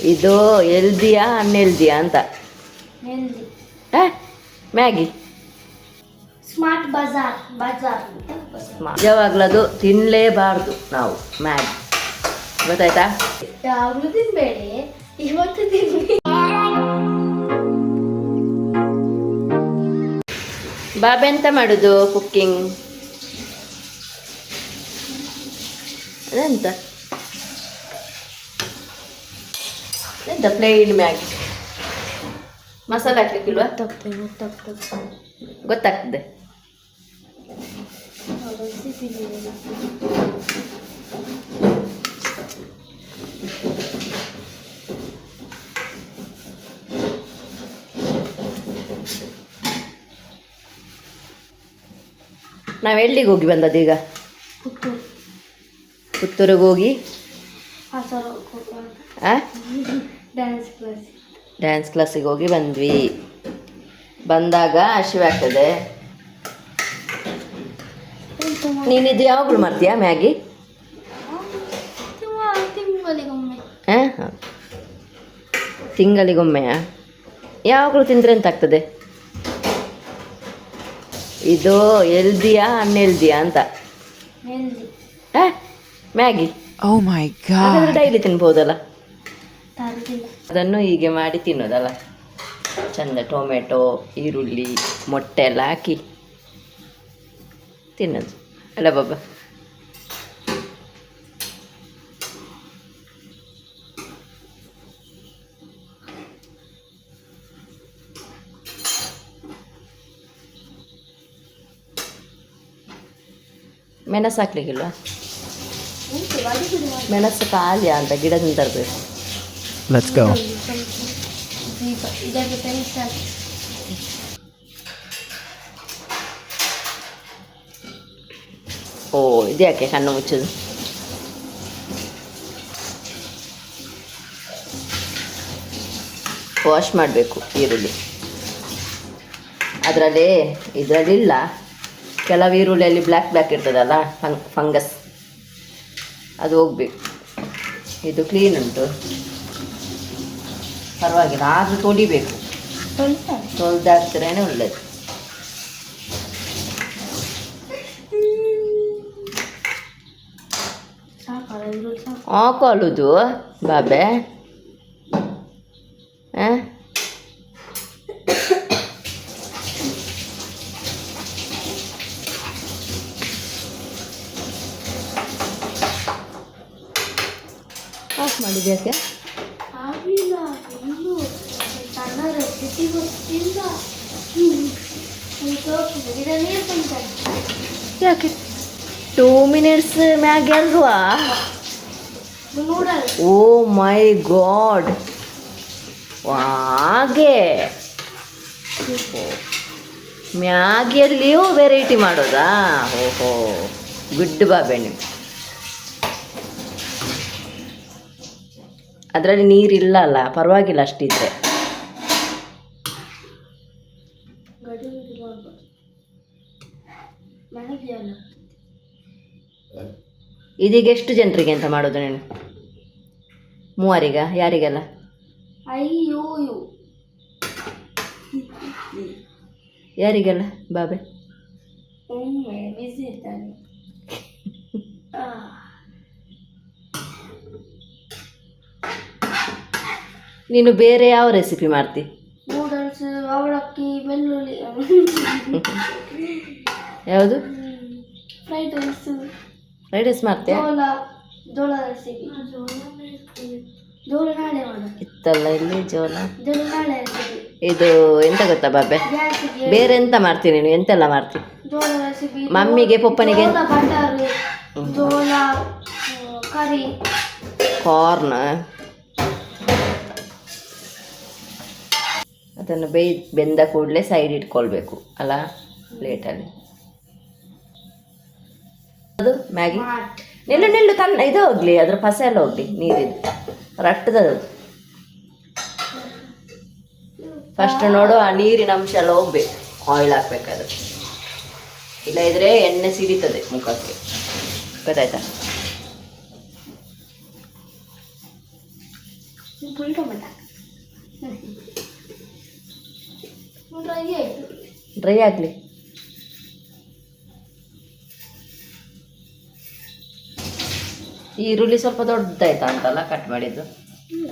ಇದು ಎಲ್ದಿಯಾ ಅನ್ಎಲ್ದಿಯಾ ಅಂತ. ಮ್ಯಾಗಿ. ಸ್ಮಾರ್ಟ್ ಬಜಾರ್ ಬಜಾರ್ ನಿಜವಾಗ್ಲದು ತಿನ್ನಲೇಬಾರ್ದು ನಾವು ಮ್ಯಾಗಿ. ಗೊತ್ತಾಯ್ತಾ? ಯಾವಾಗಲೂ ತಿನ್ಬೇಡಿ ಇವತ್ತು ತಿನ್ನಿ ಬಾಬೆ ಎಂತ ಮಾಡುದು ಕುಕ್ಕಿಂಗ್ ಅದೆಂತ. ಎಂತ ಪ್ಲೇನ್ ಮ್ಯಾಗಿ ಮಸಾಲೆ ಹಾಕ್ಲಿಕ್ಕಿಲ್ವಾ? ತಪ್ಪು ತಪ್ಪು ಗೊತ್ತಾಗ್ತದೆ. ನಾವು ಎಲ್ಲಿಗೆ ಹೋಗಿ ಪುತ್ತೂರು. ಪುತ್ತೂರಿಗೆ ಹೋಗಿ? ಡ್ಯಾನ್ಸ್ ಕ್ಲಾಸ್ ಡ್ಯಾನ್ಸ್ ಕ್ಲಾಸಿಗೆ ಹೋಗಿ ಬಂದ್ವಿ. ಬಂದಾಗ ಹಸಿವೆ ಆಗ್ತದೆ. ನೀನು ಇದು ಯಾವಾಗಲೂ ಮಾಡ್ತೀಯಾ ಮ್ಯಾಗಿ? ತಿಂಗಳಿಗೊಮ್ಮೆ. ಹಾಂ? ತಿಂಗಳಿಗೊಮ್ಮೆಯಾ? ಯಾವಾಗಲೂ ತಿಂದರೆ ಅಂತ ಆಗ್ತದೆ ಇದು ಎಲ್ದಿಯಾ ಅನ್ಎಲ್ದಿಯಾ ಅಂತ. ಮ್ಯಾಗಿ. Oh my god. ಹಾಗಾದ್ರೆ ಡೈಲಿ ತಿನ್ಬೋದಲ್ಲ. ತರದಿಲ್ಲ ಅದನ್ನು ಹೀಗೆ ಮಾಡಿ ತಿನ್ನೋದಲ್ಲ? ಚಂದ ಟೊಮೆಟೊ ಈರುಳ್ಳಿ ಮೊಟ್ಟೆ ಎಲ್ಲ ಹಾಕಿ ತಿನ್ನೋದು. ಅಲ್ಲ ಬಾಬಾ. ಮೆಣಸು ಹಾಕ್ಲಿಕ್ಕಿಲ್ವಾ? ಮೆಣಸು ಖಾಲಿ ಅಂತ ಗಿಡದಿಂದ ತರಬೇಕು. Let's go. ಓ ಇದು ಯಾಕೆ ಕಣ್ಣು ಮುಚ್ಚೋದು ವಾಶ್ ಮಾಡಬೇಕು, ಈರುಳ್ಳಿ. ಅದರಲ್ಲಿ, ಇದರಲ್ಲಿಲ್ಲ. ಕೆಲವು ಈರುಳ್ಳಿಯಲ್ಲಿ ಬ್ಲ್ಯಾಕ್ ಬ್ಲ್ಯಾಕ್ ಇರ್ತದಲ್ಲ ಫಂಗ್ ಫಂಗಸ್ ಅದು ಹೋಗ್ಬೇಕು. ಇದು ಕ್ಲೀನ್ ಉಂಟು. ಪರವಾಗಿಲ್ಲ ಆದರೂ ತೊಳಿಬೇಕು. ತೊಳಿತಾರೆ ತೊಳೆದಾಕ್ತರೇ ಒಳ್ಳೇದು. ಸಾಕಲ್ಲ ಈರುಳ್ಳಿ ಸಾಕು. ಹಾಕೊಳ್ಳುದು ಬಾಬೆ ಆ? ಆಫ್ ಮಾಡಿದ್ಯಾಕೆ ಆಗಿಲ್ಲ ಇನ್ನು ಸಣ್ಣ ರೆಸಿಪಿ ಗೊತ್ತಿಲ್ಲ ಗಿಡ ನೀರು ತಂತಾರೆ ಯಾಕೆ? ಟೂ ಮಿನಿಟ್ಸ್ ಮ್ಯಾಗೆ ಅಲ್ವಾ ಓ ಮೈ ಗಾಡ್. ಹಾಗೆ. ಮ್ಯಾಗಿಯಲ್ಲಿಯೂ ವೆರೈಟಿ ಮಾಡೋದಾ? ಓಹೋ. ಗುಡ್ ಬಾಬೆ ನೀವು ಅದರಲ್ಲಿ ನೀರಿಲ್ಲ ಅಲ್ಲ? ಪರವಾಗಿಲ್ಲ ಅಷ್ಟಿದ್ರೆ ಗಡಿ ಉಂಟು ನೋಡ್ಬೋದು ನನಗೆ ಅಲ್ಲ ಇದೀಗ ಎಷ್ಟು ಜನರಿಗೆ ಅಂತ ಮಾಡೋದು ನೀನು? ಮೂವರಿಗ ಯಾರಿಗೆಲ್ಲ? ಅಯ್ಯೋ ಯಾರಿಗೆಲ್ಲ ಬಾಬೆ? ನೀನು ಬೇರೆ ಯಾವ ರೆಸಿಪಿ ಮಾಡ್ತಿ? ನೂಡಲ್ಸ್ ಅವಲಕ್ಕಿ ಬೆಳ್ಳುಳ್ಳಿ. ಯಾವುದು? ಫ್ರೈಡ್ ರೈಸ್ ಫ್ರೈಡ್ ರೈಸ್ ಮಾಡ್ತೀಯಾ? ಜೋಳ ಜೋಳ ರೆಸಿಪಿ ಜೋಳ ನಾಳೆ ಮಾಡ ಇತ್ತಲ್ಲ ಇಲ್ಲಿ ಜೋಳ? ಜೋಳ ನಾಳೆ ರೆಸಿಪಿ ಇದು ಎಂತ ಗೊತ್ತಾ ಬಾಬೆ? ಬೇರೆ ಎಂತ ಮಾಡ್ತೀನಿ ನೀನು? ಎಂತೆಲ್ಲ ಮಾಡ್ತೀನಿ ಜೋಳ ರೆಸಿಪಿ ಮಮ್ಮಿಗೆ, ಪಪ್ಪನಿಗೆ? ಜೋಳ ಬಟಾರ್ ಜೋಳ ಆ, ಕರಿ. ಕಾರ್ನ್. ಅದನ್ನು ಬೇಯ್ ಬೆಂದ ಕೂಡಲೇ ಸೈಡ್ ಇಟ್ಕೊಳ್ಬೇಕು ಅಲ್ಲ ಪ್ಲೇಟಲ್ಲಿ ಅದು ಮ್ಯಾಗಿ ನಿಲ್ಲು ನಿಲ್ಲು ತನ್ನ ಇದು ಹೋಗ್ಲಿ ಅದ್ರ ಪಸೆ ಎಲ್ಲ ಹೋಗ್ಲಿ ನೀರಿದ್ದು ರಟ್ಟದ ಫಸ್ಟ್ ನೋಡು ಆ ನೀರಿನ ಅಂಶ ಎಲ್ಲ ಹೋಗ್ಬೇಕು ಆಯಿಲ್ ಹಾಕ್ಬೇಕಾದ್ರೆ ಇಲ್ಲ ಇದ್ರೆ ಎಣ್ಣೆ ಸಿಡಿತದೆ ಮುಖಕ್ಕೆ ಗೊತ್ತಾಯ್ತಾ ಡ್ರೈ ಆಗಲಿ ಈರುಳ್ಳಿ ಸ್ವಲ್ಪ ದೊಡ್ಡದಾಯ್ತಾ ಅಂತಲ್ಲ ಕಟ್ ಮಾಡಿದ್ದು? ಇಲ್ಲ.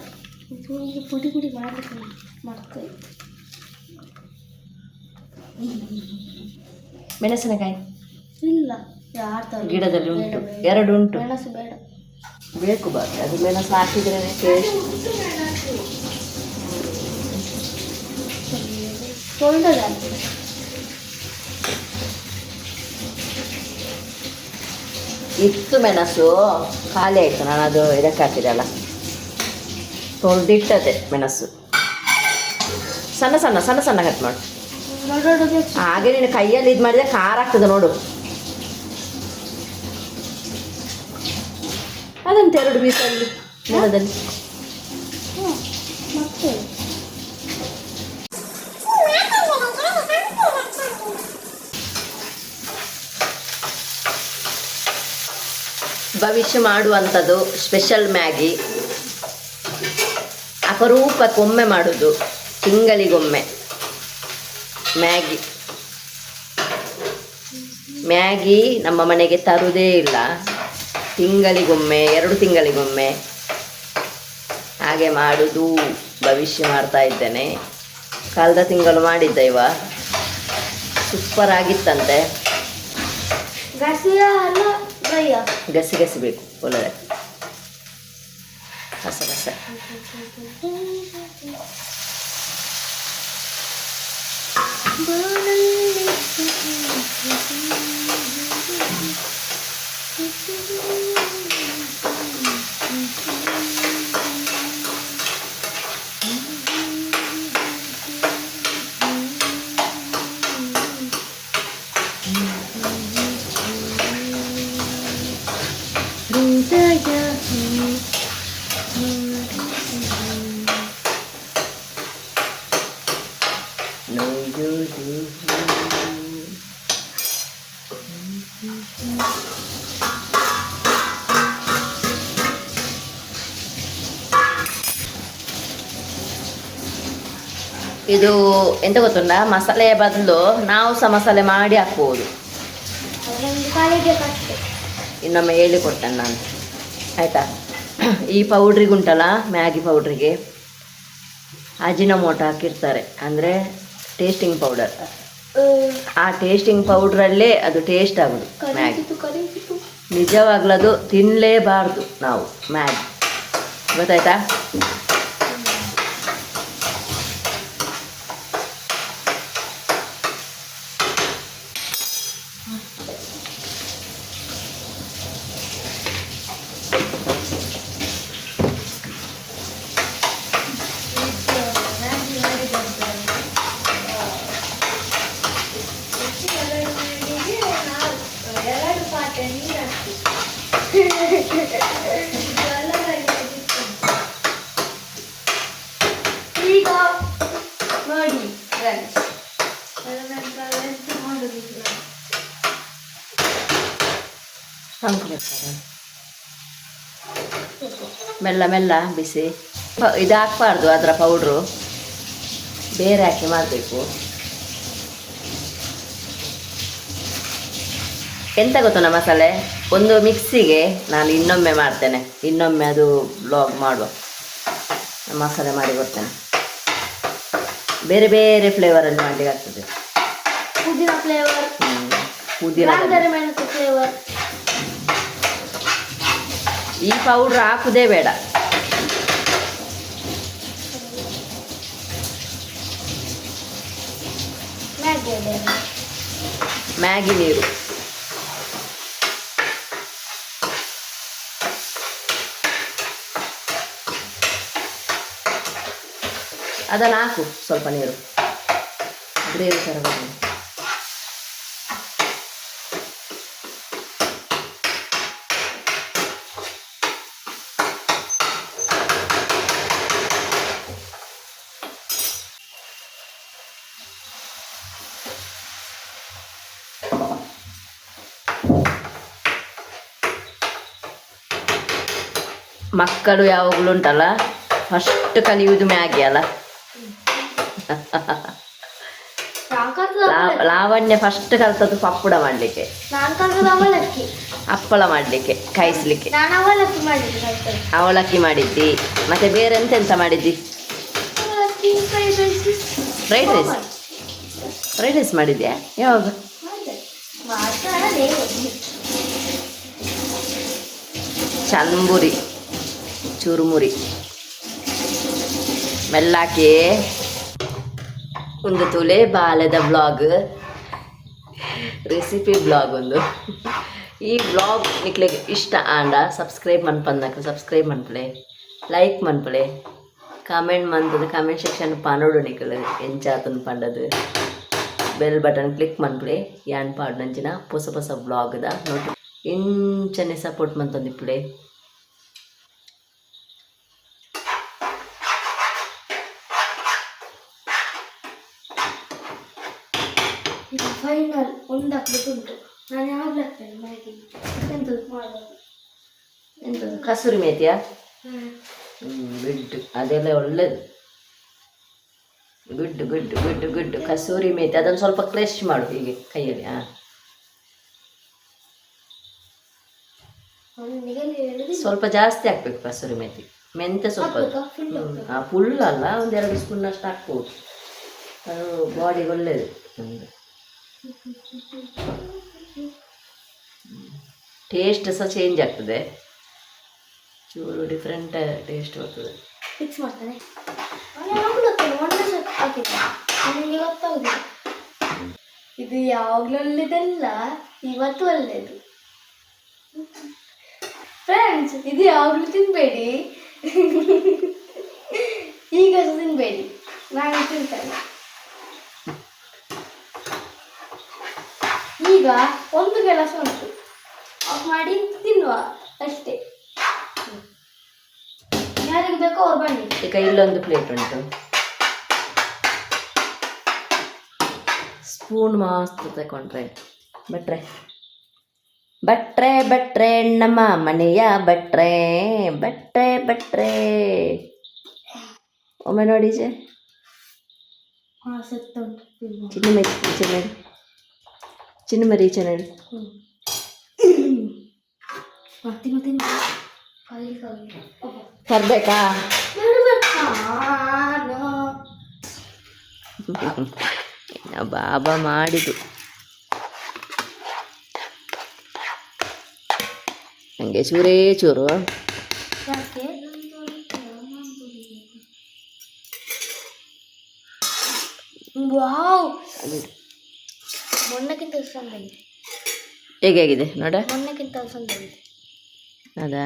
ಪುಡಿ ಪುಡಿ ಮಾಡಲಿಕ್ಕೆ ಮಾಡ್ತಾ. ಮೆಣಸಿನಕಾಯಿ? ಇಲ್ಲ. ಯಾರು ಗಿಡದಲ್ಲಿ ಉಂಟು. ಎರಡು ಉಂಟು. ಮೆಣಸು ಬೇಡ. ಬೇಕು ಬಾಕಿ ಅದು ಮೆಣಸು ಹಾಕಿದ್ರೆ ಟೇಸ್ಟ್ ಇತ್ತು ಮೆಣಸು, ಖಾಲಿ ಆಯಿತು. ನಾನು ಅದು ಇದಕ್ಕೆ ಹಾಕಿರಲ್ಲ ತೊಳೆದಿಟ್ಟದೆ ಮೆಣಸು. ಸಣ್ಣ ಸಣ್ಣ ಸಣ್ಣ ಸಣ್ಣ ಕಟ್ ಮಾಡು. ಹಾಗೆ ನೀನು ಕೈಯಲ್ಲಿ ಇದು ಮಾಡಿದ್ರೆ ಖಾರ ಆಗ್ತದೆ ನೋಡು. ಅದಂತೆ ಎರಡು ಬೀಸಲ್ಲಿ ನೆಲದಲ್ಲಿ ಮತ್ತೆ ಭವಿಷ್ಯ ಮಾಡುವಂಥದ್ದು ಸ್ಪೆಷಲ್ ಮ್ಯಾಗಿ ಅಪರೂಪಕ್ಕೊಮ್ಮೆ ಮಾಡೋದು, ತಿಂಗಳಿಗೊಮ್ಮೆ. ಮ್ಯಾಗಿ ಮ್ಯಾಗಿ ನಮ್ಮ ಮನೆಗೆ ತರುವುದೇ ಇಲ್ಲ. ತಿಂಗಳಿಗೊಮ್ಮೆ, ಎರಡು ತಿಂಗಳಿಗೊಮ್ಮೆ ಹಾಗೆ ಮಾಡುವುದು ಭವಿಷ್ಯ ಮಾಡ್ತಾ ಇದ್ದೇನೆ. ಕಳೆದ ತಿಂಗಳು ಮಾಡಿದ್ದ ಇವ. ಸೂಪರ್ ಆಗಿತ್ತಂತೆ. ಗಸಿ ಗಸಿ ಬೇಕು ಒಳ್ಳೆದ ಹಸ ಹಸ ನೋಯುವುದು ಇದು ಎಂತ ಗೊತ್ತುಂಟ? ಮಸಾಲೆಯ ಬದಲು ನಾವು ಸಹ ಮಸಾಲೆ ಮಾಡಿ ಹಾಕ್ಬೋದು. ಅದೊಂದು ಕಾಲಿಗೆ ಕಷ್ಟೆ ಇನ್ನೊಮ್ಮೆ ಹೇಳಿಕೊಡ್ತೇನೆ ನಾನು. ಆಯಿತಾ? ಈ ಪೌಡ್ರಿಗೆ ಉಂಟಲ್ಲ ಮ್ಯಾಗಿ ಪೌಡ್ರಿಗೆ ಅಜಿನಮೋಟೊ ಹಾಕಿರ್ತಾರೆ. ಅಂದರೆ ಟೇಸ್ಟಿಂಗ್ ಪೌಡರ್ ಆ ಟೇಸ್ಟಿಂಗ್ ಪೌಡ್ರಲ್ಲೇ ಅದು ಟೇಸ್ಟ್ ಆಗೋದು ಮ್ಯಾಗಿ. ಕರೀತಿತ್ತು ಕರೀತಿತ್ತು ನಿಜವಾಗ್ಲೂ ಅದು ತಿನ್ನಲೇಬಾರ್ದು ನಾವು ಮ್ಯಾಗಿ. ಗೊತ್ತಾಯ್ತಾ ಎರಡು ಪಾತ್ರೆ ನೀರು ಹಾಕಿ ಈಗ ನೋಡಿ ಫ್ರೆಂಡ್ಸ್ ಅದರ ನಂತರ ಎಂತ ಮಾಡೋದಿಲ್ಲ ಹಾಕ್ಬಿಡ್ತಾರೆ ಮೆಲ್ಲ ಮೆಲ್ಲ ಬಿಸಿ. ಇದು ಹಾಕ್ಬಾರ್ದು ಅದರ ಪೌಡ್ರು ಬೇರೆ ಹಾಕಿ ಮಾಡಬೇಕು. ಎಂತ ಗೊತ್ತುಂಟ ಮಸಾಲೆ? ಒಂದು ಮಿಕ್ಸಿಗೆ ನಾನು ಇನ್ನೊಮ್ಮೆ ಮಾಡ್ತೇನೆ. ಇನ್ನೊಮ್ಮೆ ಅದು ಬ್ಲಾಗ್ ಮಾಡುವ. ಮಸಾಲೆ ಮಾಡಿ ಕೊಡ್ತೇನೆ. ಬೇರೆ ಬೇರೆ ಫ್ಲೇವರಲ್ಲಿ ಮಾಡಲಿಕ್ಕೆ ಆಗ್ತದೆ ಪುದೀನ ಫ್ಲೇವರ್ ಹ್ಮ್. ಪುದೀನ ರಾಂದರೆ ಮೆಣಸು ಫ್ಲೇವರ್ ಈ ಪೌಡ್ರ್ ಹಾಕುದೇ ಬೇಡ ಮ್ಯಾಗಿ ಅದೇ ಮ್ಯಾಗಿ ನೀರು ಅದನ್ನು ಹಾಕು ಸ್ವಲ್ಪ ನೀರು. ಗ್ರೇವಿ ಥರ ಮಕ್ಕಳು ಯಾವಾಗಲೂ ಉಂಟಲ್ಲ? ಫಸ್ಟ್ ಕಲಿಯುವುದು ಮ್ಯಾಗಿ ಅಲ್ಲ? ಲಾವಣ್ಯ ಫಸ್ಟ್ ಕಲ್ತದ್ದು ಪಪ್ಪುಡ ಮಾಡ್ಲಿಕ್ಕೆ. ಹಪ್ಪಳ ಮಾಡ್ಲಿಕ್ಕೆ ಕಾಯಿಸ್ಲಿಕ್ಕೆ. ಅವಲಕ್ಕಿ ಮಾಡಿದ್ದೆ ಮತ್ತೆ ಬೇರೆ ಎಂತೆಂತ ಮಾಡಿದ್ದಿ? ಫ್ರೈಡ್ ರೈಸ್ ಫ್ರೈಡ್ ರೈಸ್ ಮಾಡಿದ್ಯಾ? ಯಾವಾಗ? ಚಂಬುರಿ ಚುರುಮುರಿ. ಮೆಲ್ಲಾಕಿ. ಒಂದು ತುಲೆ ಬಾಲದ ಬ್ಲಾಗ್ ರೆಸಿಪಿ ಬ್ಲಾಗ್ ಒಂದು. ಈ ಬ್ಲಾಗ್ ನಿಕ್ಲಿಗೆ ಇಷ್ಟ ಆಂಡ ಸಬ್ಸ್ಕ್ರೈಬ್ ಮನ್ಪಂದಕ್ಕೆ ಸಬ್ಸ್ಕ್ರೈಬ್ ಮನ್ಪಳೆ ಲೈಕ್ ಮನ್ಪಳೆ ಕಾಮೆಂಟ್ ಮನ್ಪದು ಕಾಮೆಂಟ್ ಸೆಕ್ಷನ್ ಪಾನೋಡು ನಿಕ್ಕಲು ಎಂಚಾತನ್ ಪಂಡದು. ಬೆಲ್ ಬಟನ್ ಕ್ಲಿಕ್ ಮನ್ಪಳೆ ಯಾನ್ ಪಾಡ್ ನಂಚಿನ ಹೊಸ ಹೊಸ ಬ್ಲಾಗ್ದ ನೋಡಿ ಇಂಚನೆ ಸಪೋರ್ಟ್ ಮಂತಂದಿಪ್ಪಳೆ ಈಗ ಫೈನಲ್ ಒಂದು ಹಾಕ್ಲಿಕ್ಕೆ ಉಂಟು ನಾನು ಯಾವಾಗಲೂ ಹಾಕ್ತೇನೆ ಮ್ಯಾಗಿ. ಎಂತ ಮಾಡೋದು? ಕಸೂರಿ ಮೇತಿಯಾ? ಹ್ಮ್. ಗುಡ್ ಅದೆಲ್ಲ ಒಳ್ಳೇದು. Good good good good kasuri methi ಅದನ್ನು ಸ್ವಲ್ಪ ಕ್ಲಶ್ ಮಾಡು ಹೀಗೆ ಕೈಯಲ್ಲಿ ಹಾಂ ಸ್ವಲ್ಪ ಜಾಸ್ತಿ ಹಾಕ್ಬೇಕು ಕಸೂರಿ ಮೇತಿ. ಮೆಂತೆ ಸ್ವಲ್ಪ ಫುಲ್ ಅಲ್ಲ ಒಂದೆರಡು ಎರಡು ಸ್ಪೂನ್ ಅಷ್ಟು ಹಾಕ್ಬೋದು. ಅದು ಬಾಡಿಗೆ ಒಳ್ಳೇದು ನಮ್ದು. ಟೇಸ್ಟ್ ಸಹ ಚೇಂಜ್ ಆಗ್ತದೆ. ಚೂರು ಡಿಫ್ರೆಂಟ್ ಟೇಸ್ಟ್ ಬರ್ತದೆ. ಫಿಕ್ಸ್ ಮಾಡ್ತಾನೆ. ಇದು ಯಾವಾಗಲೂ ಒಳ್ಳೇದಲ್ಲ ಇವತ್ತು ಒಳ್ಳೇದು. ಫ್ರೆಂಡ್ಸ್ ಇದು ಯಾವಾಗಲೂ ತಿನ್ನಬೇಡಿ ಈಗ ತಿನ್ಬೇಡಿ. ನಾನು ತಿಂತೇನೆ. ಈಗ ಒಂದು ಕೆಲಸ ಉಂಟು. ಆಫ್ ಮಾಡಿ ತಿನ್ನುವ ಅಷ್ಟೇ. ಯಾರಿಗೆ ಬೇಕೋ ಅವ್ರು ಬನ್ನಿ. ಈಗ ಇಲ್ಲೊಂದು ಪ್ಲೇಟ್ ಉಂಟು. ಸ್ಪೂನ್ ಮಸ್ತ್ ತಗೊಂಡ್ರೆ ಬಟ್ರೆ. ಬಟ್ರೆ ಬಟ್ರೆ ನಮ್ಮ ಮನೆಯ ಬಟ್ರೆ. ಬಟ್ರೆ ಬಟ್ರೆ. ಒಮ್ಮೆ ನೋಡಿ ತಿನ್ನು. ಚಿನ್ನ ಚಿನ್ನ. ಮರಿ ಈಚೆ ನೋಡಿ ಹ್ಮ್. ಹಾ, ತಿನ್ನು ತಿನ್ನು ಕೈ ಕೈ ಅಬ್ಬಾ. ತರಬೇಕಾ ಬರ್ಬೇಕಾ? ನೋ. ಬಾಬಾ ಮಾಡಿದ್ದು ನನಗೆ ಚೂರೇ ಚೂರು ಯಾಕೆ ವಾವ್ ಅದು ಮೊನ್ನೆಕ್ಕಿಂತ ಚಂದಾಗಿದೆ ಹೇಗೆ ಆಗಿದೆ ನೋಡ. ಮೊನ್ನೆಕ್ಕಿಂತ ಚಂದಾಗಿದೆ ಅದಾ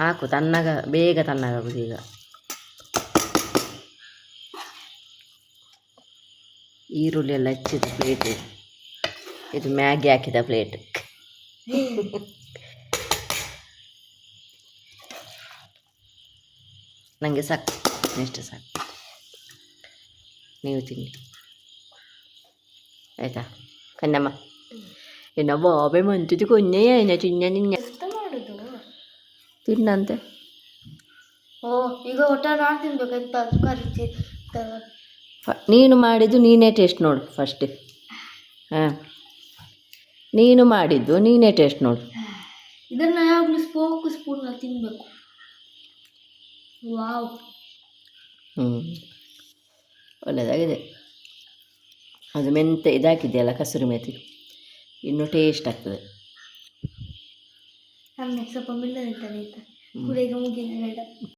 ಹಾಕು ತಣ್ಣಗ ಬೇಗ ತಣ್ಣಗಾಗುದು ಈಗ. ಈರುಳ್ಳಿ ಎಲ್ಲ ಹೆಚ್ಚಿದ ಪ್ಲೇಟ್ ಇದು. ಮ್ಯಾಗಿ ಹಾಕಿದ ಪ್ಲೇಟ್ ನನಗೆ ಸಾಕು ಇಷ್ಟು ಸಾಕು ನೀವು ತಿನ್ನಿ ಆಯ್ತಾ ಕನ್ನಮ್ಮ ಎನ್ನ ಬಾಬೆ ಮಂತಿದ್ದು ಕೊನ್ನೆಯ ಏನ ಚಿನ್ನ ನಿನ್ನ ಎಂತ ಮಾಡುದು ತಿನ್ನಂತೆ ಓ ಈಗ ಊಟ ನಾನು ತಿನ್ಬೇಕು ಎಂತ ಕರಿಚಿ ಫ- ನೀನು ಮಾಡಿದ್ದು ನೀನೇ ಟೇಸ್ಟ್ ನೋಡು ಫಸ್ಟ್ ಹಾಂ ನೀನು ಮಾಡಿದ್ದು ನೀನೇ ಟೇಸ್ಟ್ ನೋಡು ಇದನ್ನ ಯಾವಾಗಲೂ ಸ್ಪೋಕ್ ಸ್ಪೂನ್ ತಿನ್ಬೇಕು ವಾವ್ ಹ್ಞೂ ಒಳ್ಳೆಯದಾಗಿದೆ ಅದು ಮೆಂತೆ ಇದಾಕಿದೆಯಲ್ಲ ಕಸೂರಿ ಮೇಥಿ ಇನ್ನೂ ಟೇಸ್ಟ್ ಆಗ್ತದೆ. ಸ್ವಲ್ಪ ಮಿಲ್ಲ ಆಯ್ತಾ ಕುಡಿಗೆ ಮುಗಿದ